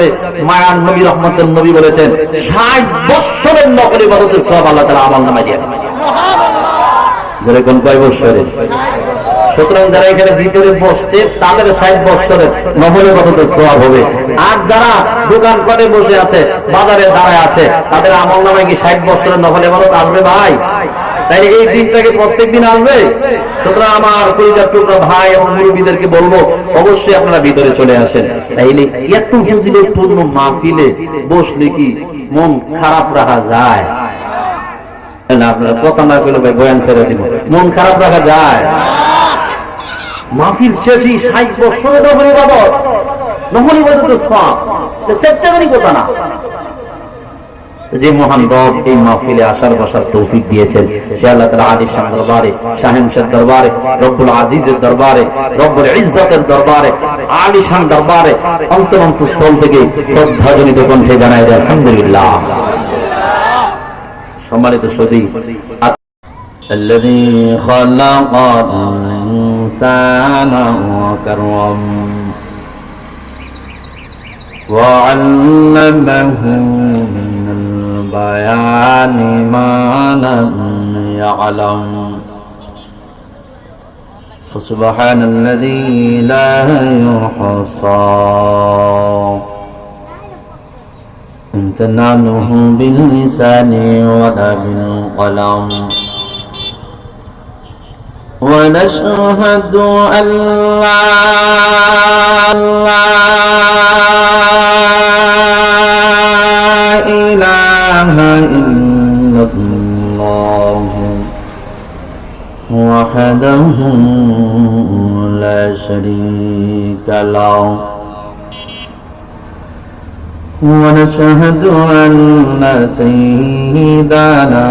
যাবে মায়ান নবী রহমতের নবী বলেছেন ষাট বৎসরের নকল ইবাদতের সব আল্লাহ তালা আমল নামায় দিয়ে যেরকম কয় বৎসরের? সুতরাং যারা এখানে ভিতরে বসছে তাদের ষাট বৎসরের নকল ইবাদতের সব হবে। আর যারা দোকান করে বসে আছে বাজারে দাঁড়ায় আছে তাদের আমল নামায় কি ষাট বৎসরের নকল ইবাদত আসবে ভাই? তাই এই দিনটাকে প্রত্যেক দিন আসবে। সুতরাং আমার পরিবার টুকরা ভাই এবং মুরব্বীদেরকে বলব, অবশ্যই আপনারা ভিতরে চলে আসেন। তাইলে একটু ফুজিলে পূর্ণ মাহফিলে বসলে কি মন খারাপ রাখা যায়? আপনারা কথা না। যে মহান রব এই মাহফিলে আসার বসার তৌফিক দিয়েছেন সে আল্লাহ তালা আলী শাহ দরবারে শাহেমশের দরবারে রব্বুল আজিজের দরবারে রব্বুল ইজ্জতের দরবারে আলী শাহ দরবারে অন্তর স্থল থেকে শ্রদ্ধাজনিত কণ্ঠে জানাই দেয় আলহামদুলিল্লাহ সম্মানিত সদী الذي خلق الإنسان وكرم وعلمه من البيان ما لم يعلم. فسبحان الذي لا يحصى. امتنانه باللسان ولا بالقلم. ونشهد أن لا وحده لا شريك له. ونشهد أن سيدنا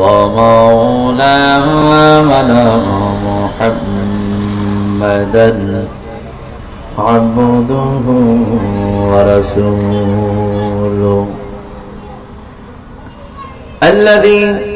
ومولانا محمدا عبده ورسوله. الذي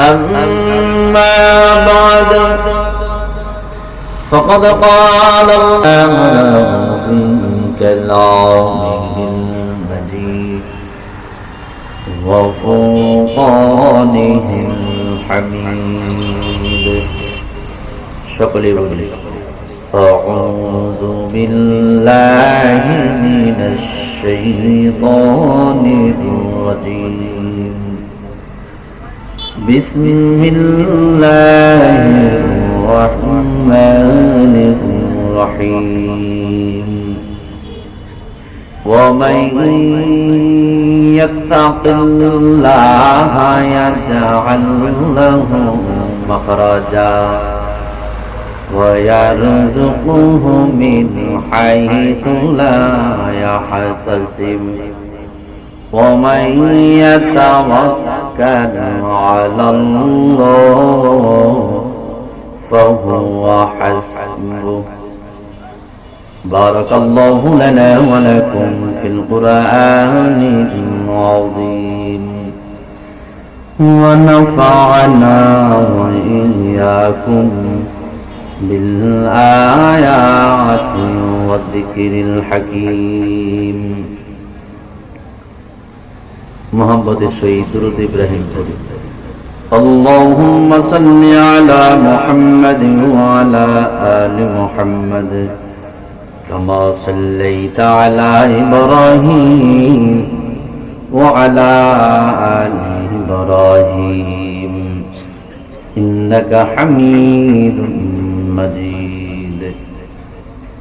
أما بعد فقد قال الله فيك العظيم المجيد وفوقانه الحميد شقلي بلي أعوذ بالله من الشيطان الرجيم. بسم الله الرحمن الرحيم. ومن يتق الله يجعل له مخرجا ويرزقه من حيث لا يحتسب. ومن يتوكل على الله فهو حسبه. بارك الله لنا ولكم في القرآن العظيم. ونفعنا وإياكم بالآيات والذكر الحكيم. محبت الشهيد درود إبراهيم اللهم صل على محمد وعلى آل محمد كما صليت على إبراهيم وعلى آل إبراهيم إنك حميد مجيد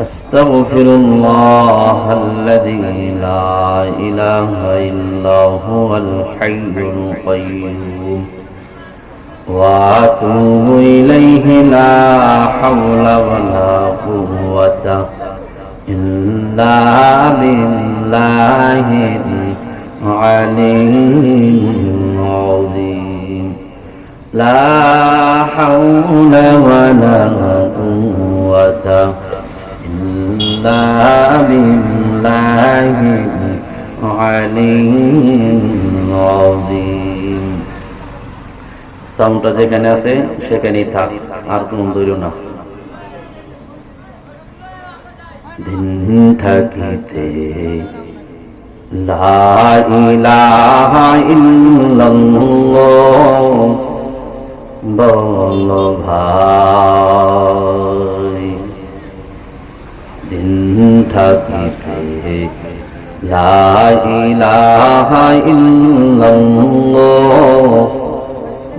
أستغفر الله الذي لا إله إلا هو الحي القيوم. وأتوب إليه لا حول ولا قوة إلا بالله العلي العظيم لا حول ولا قوة إلا بالله العلي العظيم সাউন্ডটা যেখানে আছে সেখানেই থাক আর কোন দৈর না দিন থাকিতে লা ইলাহা ইল্লাল্লাহ বল ভাই দিন থাকিতে লা ইলাহা ইল্লাল্লাহ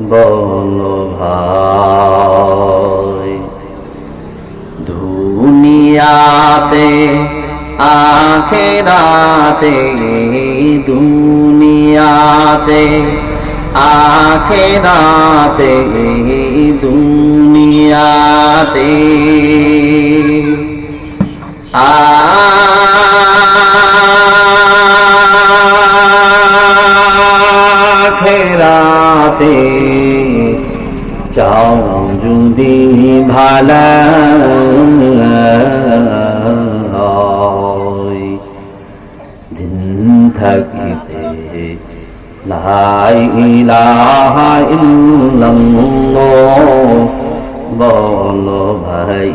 বল ভাই দুনিয়াতে আখেরাতে দুনিয়াতে দুনিয়াতে আখেরাতে চাও যদি ভালা দিন থাকিতে লাই ইলাহা ইল্লাল্লাহ বল ভাই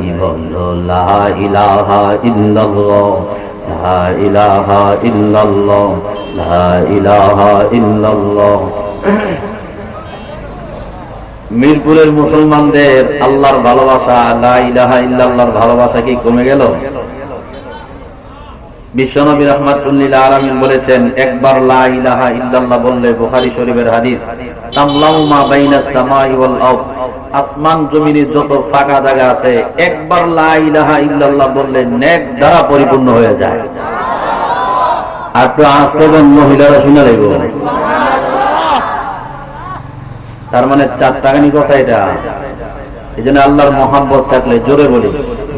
বলো মিরপুরের মুসলমানদের আল্লাহর ভালোবাসা লা ইলাহা ইল্লাল্লাহর ভালোবাসা কি কমে গেল? বিশ্বনবী রহমাতুল্লিল আলামিন বলেছেন, একবার লা ইলাহা ইল্লাল্লাহ বললে বুখারী শরীফের হাদিস তামলাউ মা সামাই ওয়াল আরদ, আসমান জমিনে যত ফাঁকা জায়গা আছে, একবার লা ইলাহা ইল্লাল্লাহ বললে নেক দ্বারা পরিপূর্ণ হয়ে যায়। আর তো আজকে মহিলারা শুনে লাগবে তার মানে চার টাকানি কথা এটা। এই জন্য আল্লাহর মহাব্বত থাকলে জোরে বলি,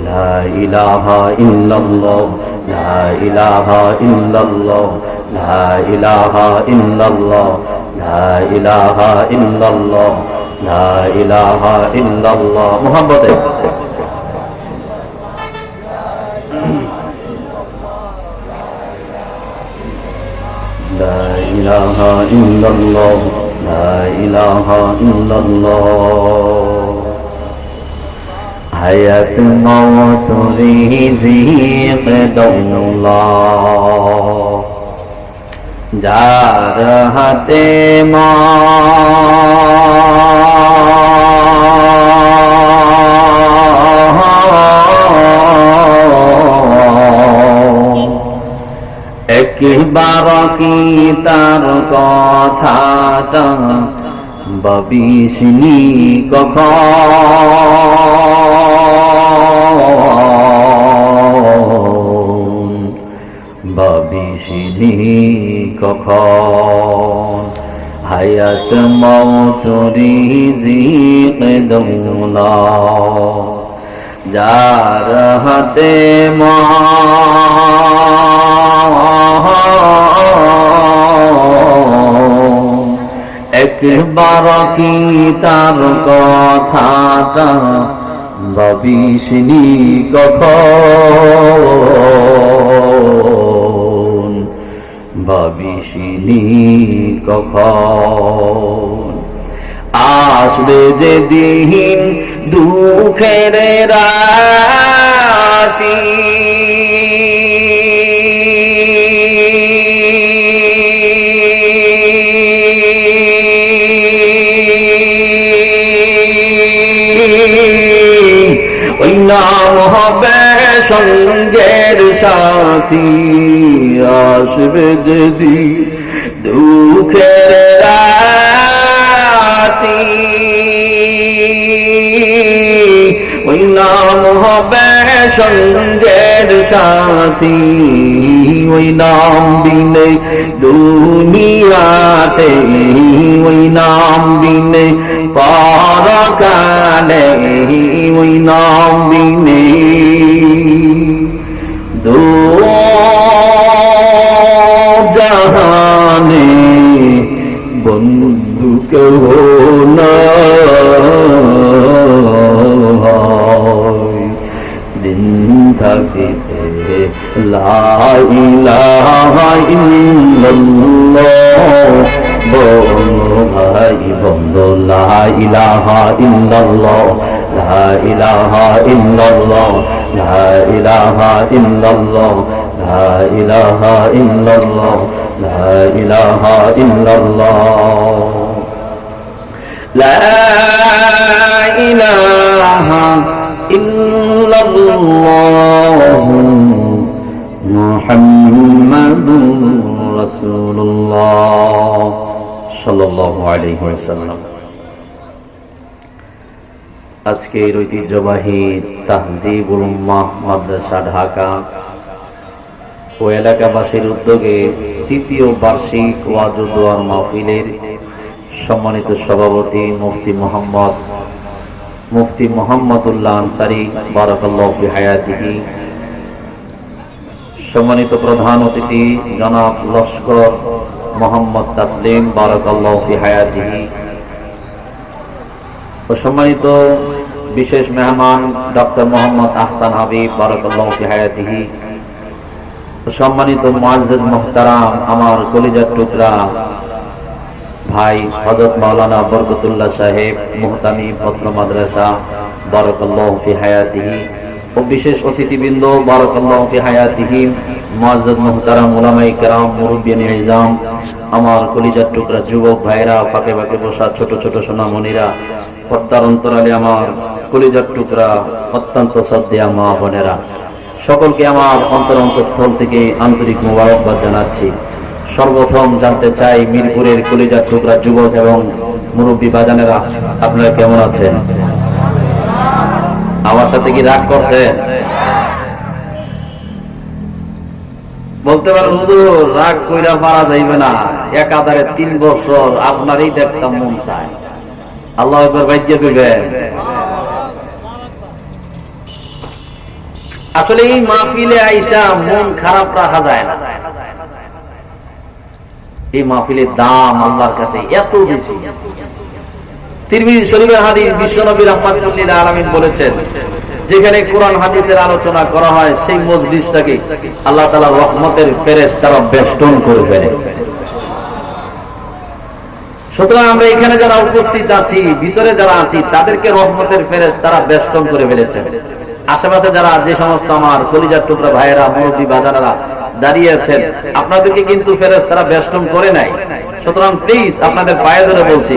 লা ইলাহা ইল্লাল্লাহ। لا إله إلا الله لا إله إلا الله لا إله إلا الله لا إله إلا الله محبت لا إله إلا الله لا إله إلا الله হায়াত মত রিজিক যার হাতে মার কি তার কথাটা ববিষ্ণী কখন? ববিসনি কখন? হায়াত মৌত রিজিক দৌলা যার হাতে একবার কি তার কথাটা ভবিষ্যনি কখন? ভবিষ্যনি কখন? আসবে যে দিন দুঃখের রাতি। নাম হবে সঙ্গের সাথী। আসবে যদি দুঃখের রাতি। সঙ্গের সাথী, ওই নাম বিনে দুনিয়াতে, ওই নাম বিনে পরকালে, ওই নাম বিনে দু জাহানে বন্ধু কেউ ilaha illallah Bohai bondo la ilaha illallah La ilaha illallah La ilaha illallah La ilaha illallah La ilaha illallah La ilaha illallah محمد رسول الله صلى الله عليه وسلم আজকের ঐতিহ্যবাহী তাহজিবুল উম্মাহ মাদ্রাসা ঢাকা ও এলাকাবাসীর উদ্যোগে তৃতীয় বার্ষিক ওয়াজুদোয়ার মাহফিলের সম্মানিত সভাপতি মুফতি মোহাম্মদ মুফতি মোহাম্মদুল্লাহ আনসারি বারাকাল্লাহ ফি হায়াতিহি সম্মানিত প্রধান অতিথি জনাব লস্কর মোহাম্মদ তাসলিম, বারাকাল্লাহ ফি হায়াতিহি। ও সম্মানিত বিশেষ মেহমান ডক্টর মোহাম্মদ আহসান হাবিব বারাকাল্লাফি হায়াতিহি। সম্মানিত মুআজ্জিজ মুহতারাম, আমার কলিজার টুকরা ভাই হজরত মাওলানা বরকতুল্লাহ সাহেব মুহতামি পত্র মাদ্রাসা, বারাকাল্লাহ হায়াতিহি। ও বিশেষ অতিথিবৃন্দ, বারাকাল্লাহ ফি মুআজ্জাজ মুহতারাম, উলামায়ে কেরাম মুরব্বিয়ান ইজাম আমার কলিজার টুকরা যুবক ভাইরা ফাঁকে ফাঁকে বসা ছোট ছোট সোনামণিরা পর্দার অন্তরালে আমার কলিজার টুকরা, অত্যন্ত শ্রদ্ধেয়া মা বোনেরা। সকলকে আমার অন্তর অন্তঃস্থল থেকে আন্তরিক মোবারকবাদ জানাচ্ছি। সর্বপ্রথম জানতে চাই, মিরপুরের কলিজার টুকরা যুবক এবং মুরব্বী বাজানেরা, আপনারা কেমন আছেন? আমার সাথে কি রাগ করছেন বলতে পারেন, হুজুর, রাগ কইরা পারা যাইবে না। একাধারে তিন বছর আপনারই দেখতাম মন চায়। আল্লাহ একবার বাইদ্য দিবেন আসলে এই মাহফিলে আইসা মন খারাপ রাখা যায় না। এই মাহফিলের দাম আল্লাহর কাছে এত বেশি। যেখানে কোরআন হাদিসের আলোচনা করা হয়, সেই মজলিসটাকে আল্লাহ তাআলা রহমতের ফেরেশতারা বেষ্টন করে ফেলে সুতরাং আমরা এখানে যারা উপস্থিত আছি, ভিতরে যারা আছি, তাদেরকে রহমতের ফেরেশ তারা বেষ্টন করে ফেলেছেন আশেপাশে যারা যে সমস্ত আমার কলিজার টুকরা ভাইয়েরা, মুরব্বী বাজারারা দাঁড়িয়ে আছেন, আপনাদেরকে কিন্তু ফেরেশ তারা বেষ্টন করে নাই। সুতরাং প্লিজ আপনাদের পায়ে ধরে বলছি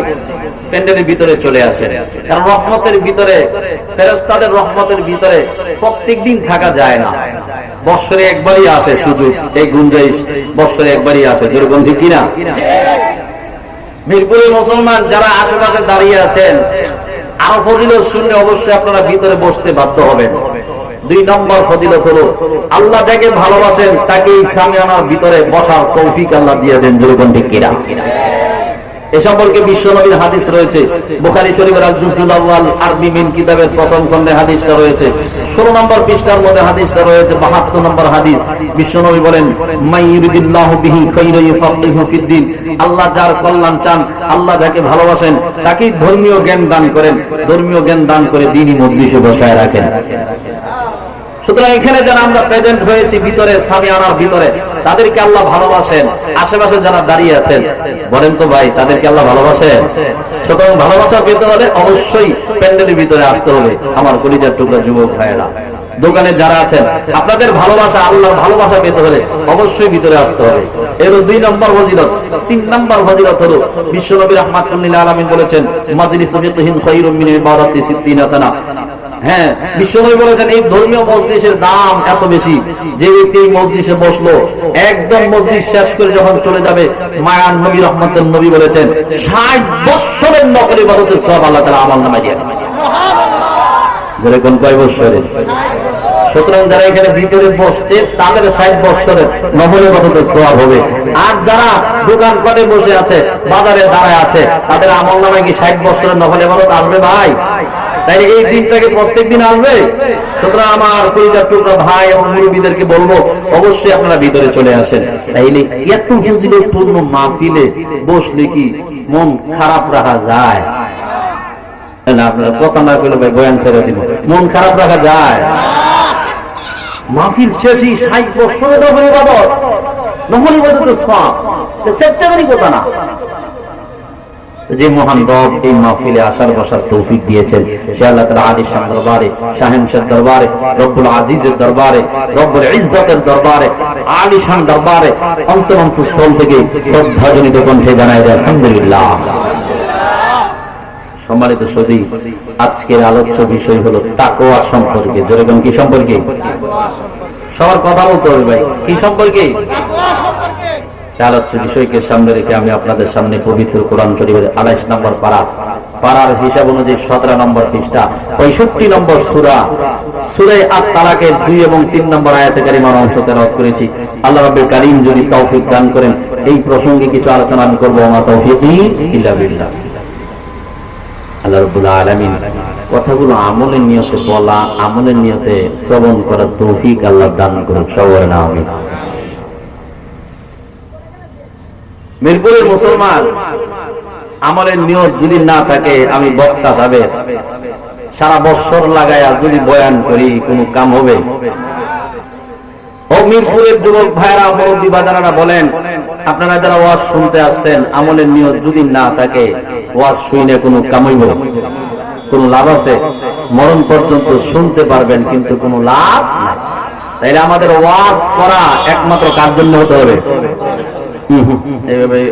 প্যান্ডেলের ভিতরে চলে আসেন কারণ রহমতের ভিতরে, ফেরেশতাদের রহমতের ভিতরে প্রত্যেক দিন থাকা যায় না। বৎসরে একবারই আসে সুযোগ, এই গুঞ্জাইশ বৎসরে একবারই আসে। দুর্গম ঠিক কিনা? মিরপুরের মুসলমান যারা আশেপাশে দাঁড়িয়ে আছেন, আরও ফজিলত শুনলে অবশ্যই আপনারা ভিতরে বসতে বাধ্য হবেন। দুই নম্বর ফজিলত হলো, আল্লাহ যাকে ভালোবাসেন তাকে ইসলামে আনার ভিতরে বসার তৌফিক আল্লাহ দিয়ে দেন। জুরুবন ঠিক কিনা? এ সম্পর্কে বিশ্বনবীর হাদিস রয়েছে। বুখারী শরীফের আল-জুজুল আরবি মিন কিতাবের প্রথম খণ্ডে হাদিসটা রয়েছে। 16 নম্বর পৃষ্ঠার মধ্যে হাদিসটা রয়েছে 72 নম্বর হাদিস। বিশ্বনবী বলেন আল্লাহ যার কল্যাণ চান, আল্লাহ যাকে ভালোবাসেন তাকে ধর্মীয় জ্ঞান দান করেন, ধর্মীয় জ্ঞান দান করে দ্বীনি মজলিসে বসায় রাখেন। সুতরাং এখানে যারা আমরা প্রেজেন্ট হয়েছি, ভিতরে স্বামী আনার ভিতরে তাদেরকে আল্লাহ ভালোবাসেন। আশেপাশে যারা দাঁড়িয়ে আছেন, বলেন তো ভাই, তাদেরকে আল্লাহ ভালোবাসেন? সুতরাং ভালোবাসা পেতে হলে অবশ্যই প্যান্ডেলের ভিতরে আসতে হবে। আমার কলিজার টুকরা যুবক ভাইয়েরা, দোকানে যারা আছেন, আপনাদের ভালোবাসা, আল্লাহর ভালোবাসা পেতে হলে অবশ্যই ভিতরে আসতে হবে। এর দুই নম্বর ফজিলত, তিন নম্বর ফজিলত হলো, বিশ্বনবী রহমাতুল্লাহ আলামিন বলেছেন মাজলিস হ্যাঁ বিশ্বনবী বলেছেন এই ধর্মীয় মজলিসের দাম এত বেশি। যে ব্যক্তি এই মজলিসে বসল একদম মজলিস শেষ করে যখন চলে যাবে মায়ান নবী রহমতের নবী বলেছেন ষাট বৎসরের নকল ইবাদতের সব আল্লাহ তালা আমল নামায় দিয়ে যেরকম কয় বৎসরের? সুতরাং যারা এখানে ভিতরে বসছে তাদের ষাট বৎসরের কত হবে। আর যারা দোকান করে বসে আছে বাজারে দাঁড়ায় আছে তাদের আমল নামে কি ষাট বৎসরের নফলে বলত আসবে ভাই? তাই এই দিনটাকে প্রত্যেক দিন আসবে। সুতরাং আমার পরিবার টুকরা ভাই এবং মুরব্বীদেরকে বলব অবশ্যই আপনারা ভিতরে চলে আসেন। তাইলে এত ফজিলত পূর্ণ মাহফিলে বসলে কি মন খারাপ রাখা যায়? আপনার কথা না করলে ভাই বয়ান ছেড়ে দিব। মন খারাপ রাখা যায়? মাহফিল শেষই ষাট বছরে নফল ইবাদত। নফল ইবাদতের কথা না। যে মহান রব এই মাহফিলে আসার বসার তৌফিক দিয়েছেন। সে আল্লাহ তাআলা আলী শাহ দরবারে, শাহেনশের দরবারে, রব্বুল আজিজের দরবারে, রব্বুল ইজ্জতের দরবারে আলী শাহ দরবারে অন্তর অন্তঃস্থল থেকে শ্রদ্ধাজনিত কণ্ঠে জানাই দেয়, আলহামদুলিল্লাহ। সম্মানিত সদী, আজকের আলোচ্য বিষয় হলো তাকওয়া সম্পর্কে। যেরকম কি সম্পর্কে? সবার কথা বলতে হবে ভাই, কি সম্পর্কে। আলোচ্য বিষয়কে সামনে রেখে আমি আপনাদের সামনে পবিত্র কোরআন শরীফের আড়াইশ নম্বর পাড়া পাড়ার হিসাব অনুযায়ী সতেরো নম্বর পৃষ্ঠা, পঁয়ষট্টি নম্বর সুরা সুরে তালাকের দুই এবং তিন নম্বর অংশ করেছি। আল্লাহ যদি তৌফিক দান করেন, এই প্রসঙ্গে কিছু আলোচনা আমি করব। আমার ইল্লা আল্লাহ কথাগুলো আমলের নিয়তে বলা, আমলের নিয়তে শ্রবণ করার তৌফিক আল্লাহ দান করুন মিরপুরের মুসলমান, আমলের নিয়ত যদি না থাকে, আমি বক্তা সাহেব সারা বছর লাগায়া যদি বয়ান করি, কোনো কাম হবে? ও মিরপুরের যুবক ভাইরা, মুরব্বী বাজারারা বলেন, আপনারা যারা ওয়াজ শুনতে আসছেন, আমলের নিয়ত যদি না থাকে, ওয়াজ শুনে কোনো কামইব কোন লাভ আছে? মরণ পর্যন্ত শুনতে পারবেন, কিন্তু কোনো লাভ নাই। তাইলে আমাদের ওয়াজ করা একমাত্র কার জন্য হতে হবে?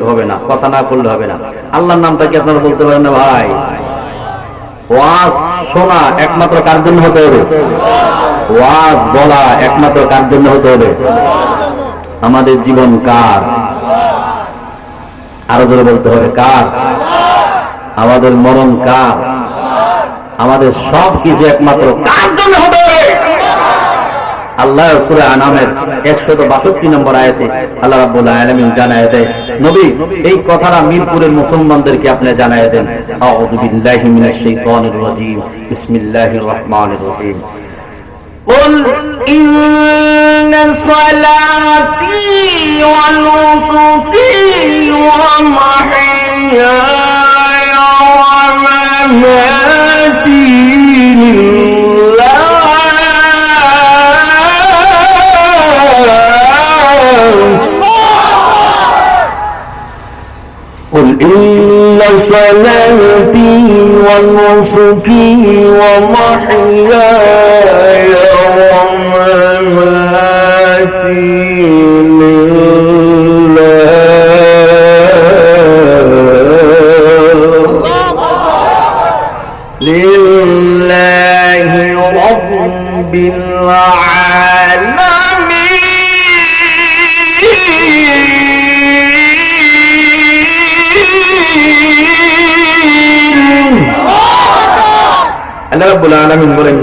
হবে না, কথা না করলে হবে না। আল্লাহর নামটা কি আপনারা বলতে পারেন না ভাই? ওয়াজ শোনা একমাত্র কার জন্য হতে হবে? ওয়াজ বলা একমাত্র কার জন্য হতে হবে? আমাদের জীবন কার? আরও জোরে বলতে হবে, কার? আমাদের মরণ কার? আমাদের সব কিছু একমাত্র কার জন্য আল্লাহ সূরা আনামের 162 নম্বর আয়াতে আল্লাহ রাব্বুল আলামিন জানায় দেয় নবী এই কথাটা মিরপুরের মুসলমানদেরকে আপনি জানায় দেন আউযু বিল্লাহি মিনাশ শাইতানির রাজীম বিসমিল্লাহির রহমানির রহিম قل إن صلاتي ونسكي ومحياي ومماتي صلاتي ونسكي ومحياي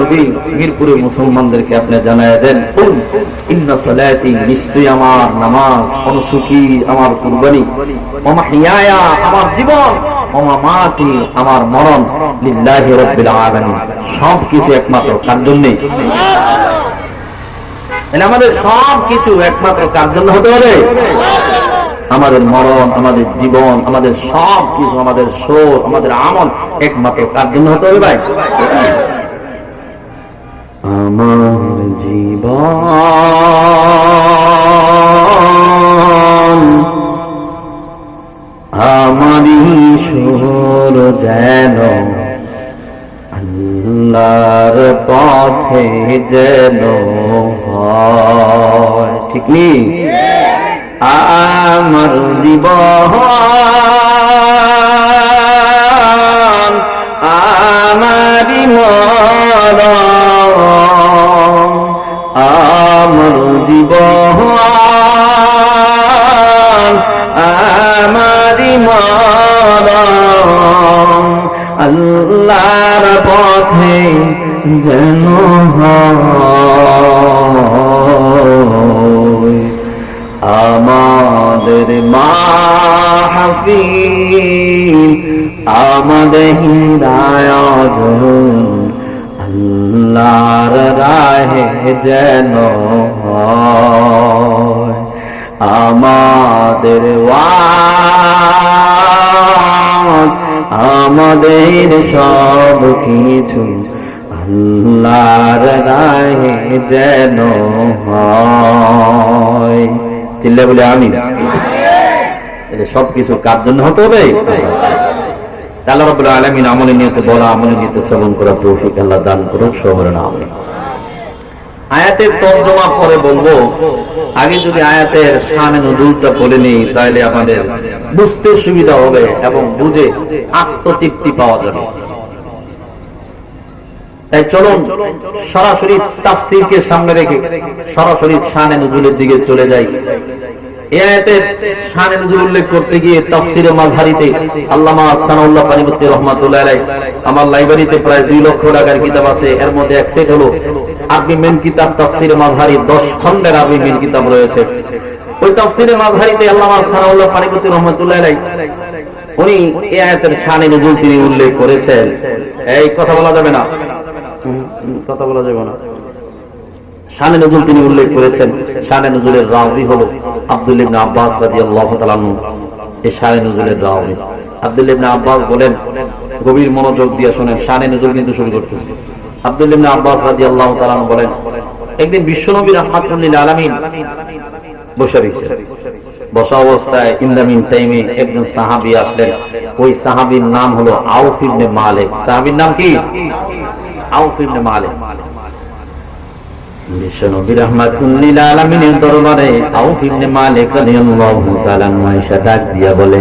নবী মিরপুরের মুসলমানদেরকে আপনি জানায় দেন ইন্না আমাদের সব কিছু একমাত্র কার জন্য? হতে হবে? আমাদের মরণ, আমাদের জীবন, আমাদের সব কিছু আমাদের সোর আমাদের আমল একমাত্র কার জন্য হতে হবে ভাই? আমার জীবন, আমারই সোর যেন আল্লাহর পথে যেন হয়। ঠিক নেই আমার জীবন আমারি মরণ আল্লাহর পথে যেন আমাদের মা মাহফিল আমাদের হৃদায়োজন আল্লাহর রাহে যেন হয়। আমাদের ওয়াজ, আমাদের সব কিছু আল্লাহর রাহে যেন হয়। চিল্লা বলে আমি সব কিছু কার জন্য হতে হবে? রাব্বুল আলামিন আমলে নিয়তে বলা আমলে নিয়তে শ্রবণ করা তৌফিক আল্লাহ দান করুক শহরের নামে আয়াতের তর্জমা পরে বলব আগে যদি আয়াতের শানে নজরুলটা বলে নিই তাহলে আমাদের বুঝতে সুবিধা হবে এবং বুঝে আত্মতৃপ্তি পাওয়া যাবে। তাই চলুন সরাসরি তাফসীরকে সামনে রেখে সরাসরি শানে নজরুলের দিকে চলে যাই। এই আয়াতের শানে নজরুল উল্লেখ করতে গিয়ে তাফসীরে মাযহারিতে আল্লামা সানাউল্লাহ পানিপতি রহমাতুল্লাহ আমার লাইব্রেরিতে প্রায় দুই লক্ষ টাকার কিতাব আছে এর মধ্যে এক সেট হলো আরবি মেন কিতাব তাফসীরে মাযহারি 10 খণ্ডের আরবি মেন কিতাব রয়েছে। ওই তাফসীরে মাযহারিতে আল্লামা সানাউল্লাহ পানিপতি রহমাতুল্লাহ উনি এই আয়াতের শানে নজরুল তিনি উল্লেখ করেছেন। এই কথা বলা যাবে না। কথা বলা যাবে না। শানে নজরুল তিনি উল্লেখ করেছেন। শানে নজরুলের রাওয়ি হলো আব্দুল ইবনে আব্বাস রাদিয়াল্লাহু তাআলা এই শানে নজরুলের রাওয়ি আব্দুল ইবনে আব্বাস বলেন, গভীর মনোযোগ দিয়ে শুনেন, শানে নজরুল কিন্তু শুরু করতেছে। আব্দুল আব্বাস বলেন, একদিন বিশ্বনবী রাহমাতুল লিল আলামিন বসে রয়েছে বসা অবস্থায় ইন্দামিন টাইমে একজন সাহাবী আসলেন। ওই সাহাবীর নাম হলো আউফ ইবনে মালিক। নাম কি? আউফ ইবনে রাহমাতুল্লিল দরবারে মালিক দিয়া বলে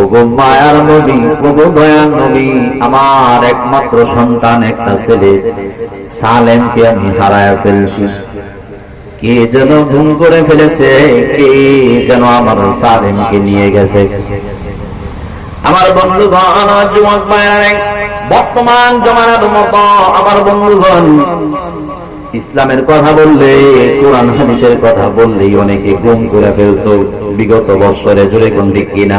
ওগো মায়ার নবী, ওগো নবী, আমার একমাত্র সন্তান একটা ছেলে। সালেমকে আমি হারায়া ফেলছি। কে যেন ভুল করে ফেলেছে, কে যেন আমার সালেমকে নিয়ে গেছে। আমার বন্ধুগণ যুবক ভাইরা বর্তমান জমানার মতো আমার বন্ধুগণ, ইসলামের কথা বললে, কোরআন হাদিসের কথা বললেই অনেকে গুম করে ফেলতো। বিগত বৎসরে জুড়ে কোন ঠিক কিনা?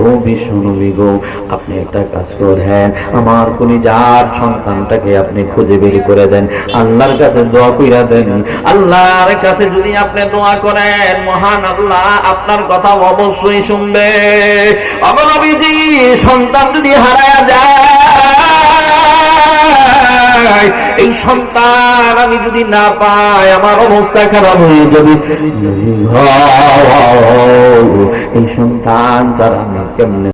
ও বিশ্ব নবী গো আপনি একটা কাজ করেন আমার কোন যার সন্তানটাকে আপনি খুঁজে বের করে দেন। আল্লাহর কাছে দোয়া কইরা দেন। আল্লাহর কাছে যদি আপনি দোয়া করেন মহান আল্লাহ আপনার কথা অবশ্যই শুনবে। অবনবীজি সন্তান যদি হারায়া যায় এই সন্তান আমি যদি না পাই আমার অবস্থা খারাপ হয়ে যাবে। এই সন্তান ছাড়া আমি কেমনে